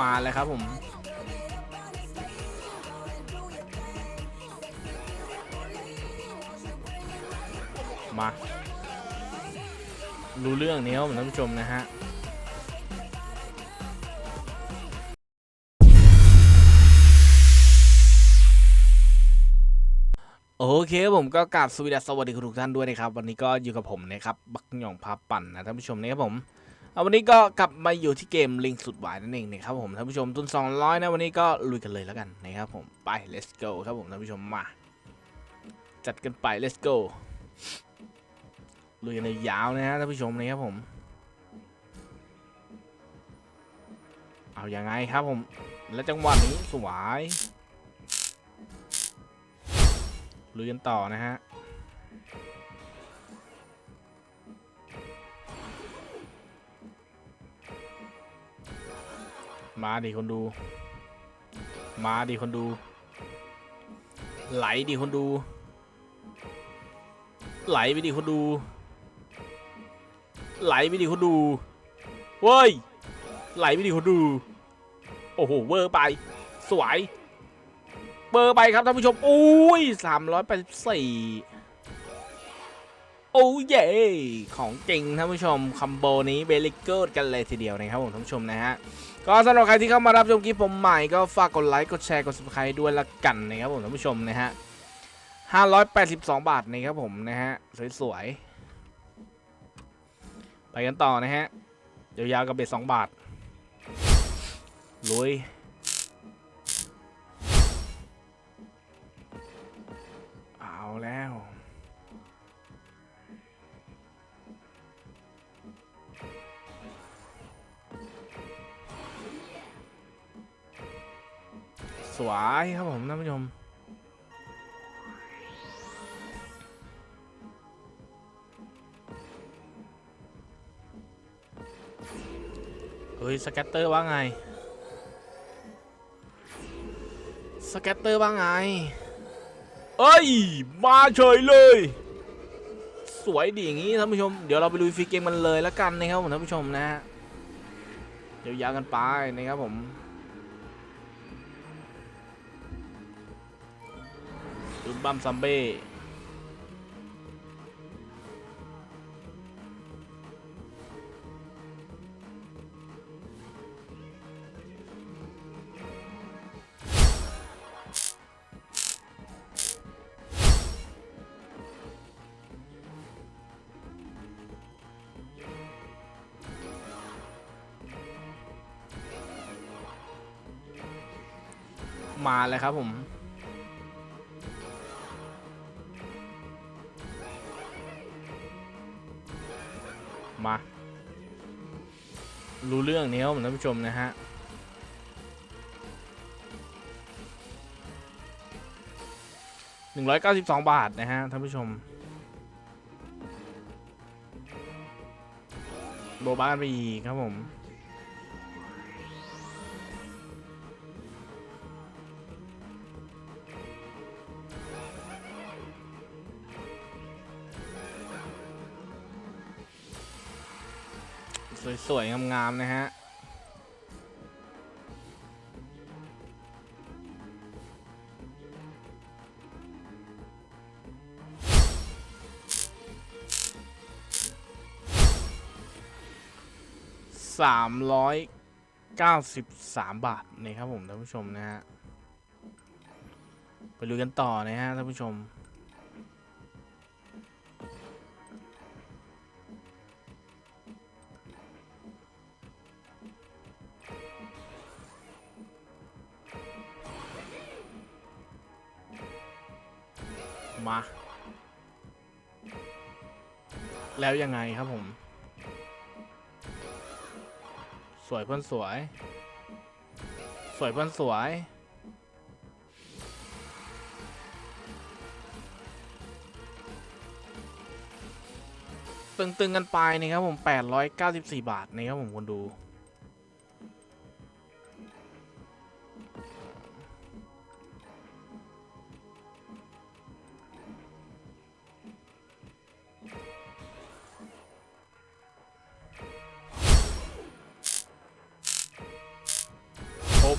มาเลยครับผมมารู้เรื่องนี้ครับผมท่านผู้ชมนะฮะโอเคผมก็กราบสวัสดีสวัสดีทุกท่านด้วยนะครับ วันนี้ก็อยู่กับผมนะครับ บักหย่องพาปั่นนะท่านผู้ชมนะครับผม เอาวันนี้ก็กลับมาอยู่ที่เกมลิงสุดหวายนั่นเองนะครับผมท่านผู้ชมทุน200นะวันนี้ก็ลุยกันเลยแล้วกันนะครับผมไป let's go ครับผมท่านผู้ชมมา จัดกันไป let's go ลุยกันยาวนะฮะท่านผู้ชมนะครับผม เอาอยัางไงครับผมและจังหวะนี้สวยลุยกันต่อนะฮะ มาดิคนดู มาดิคนดู ไหลดิคนดู ไหลไปดิคนดู ไหลไปดิคนดูเว้ยไหลไปดิคนดู โอ้โหเวอร์ไป สวยเบอร์ไปครับท่านผู้ชม อุ้ยสามร้อยแปดสิบสี่ โอ้เย่ของจริงท่านผู้ชมคัมโบนี้เบลิเกิดกันเลยทีเดียวนะครับผมท่านผู้ชมนะฮะก็สำหรับใครที่เข้ามารับชมคลิปผมใหม่ก็ฝากกดไลค์กดแชร์กด subscribe ด้วยละกันนะครับผมท่านผู้ชมนะฮะ582 บาทนะครับผมนะฮะสวยๆไปกันต่อนะฮะยาวๆกับเบ็ด2บาทลุย สวยครับผมท่านผู้ชมเฮ้ยสแกตเตอร์ว่าไง สแกตเตอร์ว่าไง เอ้ย มาเฉยเลย สวยดีอย่างนี้ท่านผู้ชม เดี๋ยวเราไปลุยฟรีเกมกันเลยแล้วกันนะครับผมท่านผู้ชมนะฮะเดี๋ยวยาวกันไปนะครับผม ดุมบัมซัมเบ้มาเลยครับผม มา รู้เรื่องนี้ครับผมท่านผู้ชมนะฮะหนึ่งร้อยเก้าสิบสองบาทนะฮะท่านผู้ชม โบบ้านไปอีกครับผม สวยๆงามๆนะฮะสามร้อยเก้าสิบสามบาทนี่ครับผมท่านผู้ชมนะฮะไปดูกันต่อนะฮะท่านผู้ชม มา แล้วยังไงครับผม สวยเพื่อนสวย สวยเพื่อนสวย ตึงๆกันไปนะครับผม 894 บาทนะครับผมคนดู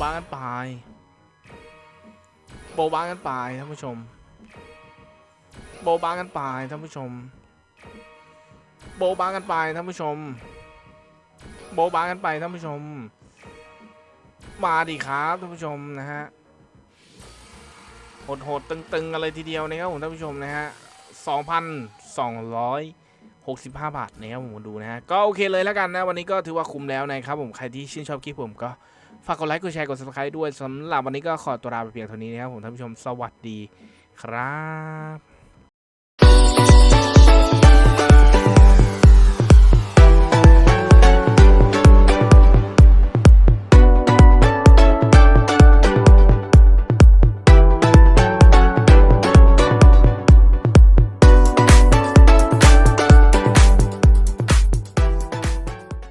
บ้ากันไปโบะบ้ากันไปท่านผู้ชม โบะบ้ากันไปท่านผู้ชม โบะบ้ากันไปท่านผู้ชม โบะบ้ากันไปท่านผู้ชม มาดิครับท่านผู้ชมนะฮะโหดๆตึงๆกันเลยทีเดียวนะครับผมท่านผู้ชมนะฮะ2,265 บาทนะครับผมดูนะฮะ ก็โอเคเลยแล้วกันนะ วันนี้ก็ถือว่าคุ้มแล้วนะครับผมใครที่ชื่นชอบคลิปผมก็ ฝากกดไลค์ กดแชร์ กด subscribe ด้วยสำหรับวันนี้ก็ขอตัวลาไปเพียงเท่านี้นะครับผมท่านผู้ชม สวัสดีครับ